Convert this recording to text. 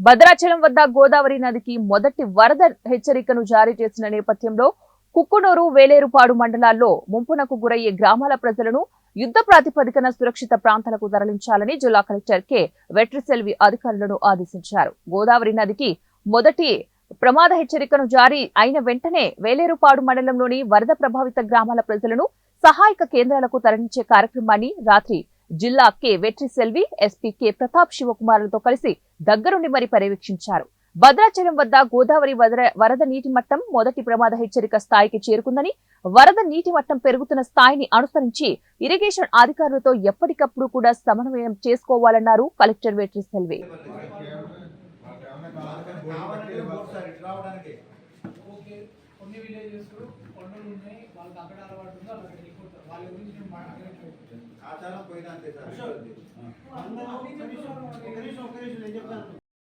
భద్రాచలం వద్ద గోదావరి నదికి మొదటి వరద హెచ్చరికను జారీ చేసిన నేపథ్యంలో కుక్కునూరు వేలేరుపాడు మండలాల్లో ముంపునకు గురయ్యే గ్రామాల ప్రజలను యుద్ధ ప్రాతిపదికన సురక్షిత ప్రాంతాలకు తరలించాలని జిల్లా కలెక్టర్ కె. వెట్రిసెల్వి అధికారులను ఆదేశించారు. గోదావరి నదికి మొదటి ప్రమాద హెచ్చరికను జారీ అయిన వెంటనే వేలేరుపాడు మండలంలోని వరద ప్రభావిత గ్రామాల ప్రజలను సహాయక కేంద్రాలకు తరలించే కార్యక్రమాన్ని రాత్రి జిల్లా K Vetriselvi SP K Pratap శివకుమార్లతో కలిసి దగ్గరుండి మరి పర్యవేక్షించారు. భద్రాచలం వద్ద గోదావరి వరద నీటి మట్టం మొదటి ప్రమాద హెచ్చరిక స్థాయికి చేరుకుందని వరద నీటి మట్టం పెరుగుతున్న స్థాయిని అనుసరించి ఇరిగేషన్ అధికారులతో ఎప్పటికప్పుడు కూడా సమన్వయం చేసుకోవాలన్నారు కలెక్టర్ వెట్రిసెల్వి కావాలంటే బోట్ సార్ ఇటు రావడానికి ఓకే కొన్ని విలేజెస్ కొండలు ఉన్నాయి వాళ్ళకి అక్కడ అలవాటు ఉంది వాళ్ళు అక్కడ వెళ్ళిపోతారు వాళ్ళ గురించి నేను మాట్లాడలేదు ఆచారం పోయినా అంతే సార్ అశోక్. అందరూ ఒక